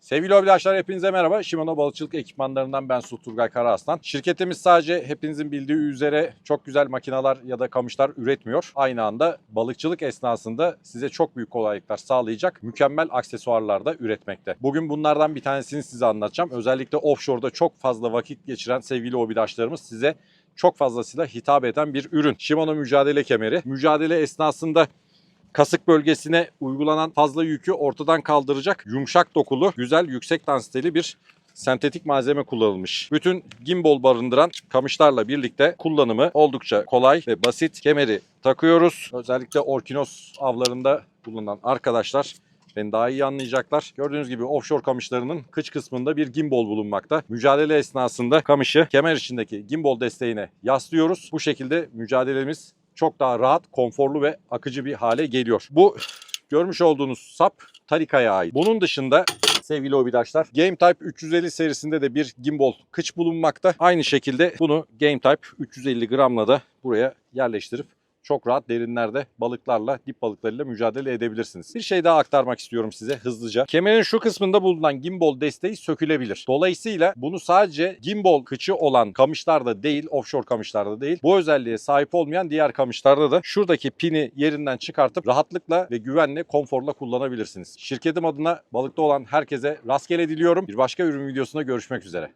Sevgili hobidaşlar hepinize merhaba. Shimano balıkçılık ekipmanlarından ben Su Turgay Karaaslan. Şirketimiz sadece hepinizin bildiği üzere çok güzel makineler ya da kamışlar üretmiyor. Aynı anda balıkçılık esnasında size çok büyük kolaylıklar sağlayacak mükemmel aksesuarlar da üretmekte. Bugün bunlardan bir tanesini size anlatacağım. Özellikle offshore'da çok fazla vakit geçiren sevgili hobidaşlarımız size çok fazlasıyla hitap eden bir ürün. Shimano mücadele kemeri. Mücadele esnasında kasık bölgesine uygulanan fazla yükü ortadan kaldıracak yumuşak dokulu, güzel yüksek densiteli bir sentetik malzeme kullanılmış. Bütün gimbal barındıran kamışlarla birlikte kullanımı oldukça kolay ve basit. Kemeri takıyoruz. Özellikle orkinos avlarında bulunan arkadaşlar beni daha iyi anlayacaklar. Gördüğünüz gibi offshore kamışlarının kıç kısmında bir gimbal bulunmakta. Mücadele esnasında kamışı kemer içindeki gimbal desteğine yaslıyoruz. Bu şekilde mücadelemiz çok daha rahat, konforlu ve akıcı bir hale geliyor. Bu görmüş olduğunuz sap Tarika'ya ait. Bunun dışında sevgili hobidaşlar Game Type 350 serisinde de bir gimbal kıç bulunmakta. Aynı şekilde bunu Game Type 350 gramla da buraya yerleştirip çok rahat derinlerde balıklarla, dip balıklarıyla mücadele edebilirsiniz. Bir şey daha aktarmak istiyorum size hızlıca. Kemerin şu kısmında bulunan gimbal desteği sökülebilir. Dolayısıyla bunu sadece gimbal kıçı olan kamışlarda değil, offshore kamışlarda değil, bu özelliğe sahip olmayan diğer kamışlarda da şuradaki pini yerinden çıkartıp rahatlıkla ve güvenle, konforla kullanabilirsiniz. Şirketim adına balıkta olan herkese rastgele diliyorum. Bir başka ürün videosunda görüşmek üzere.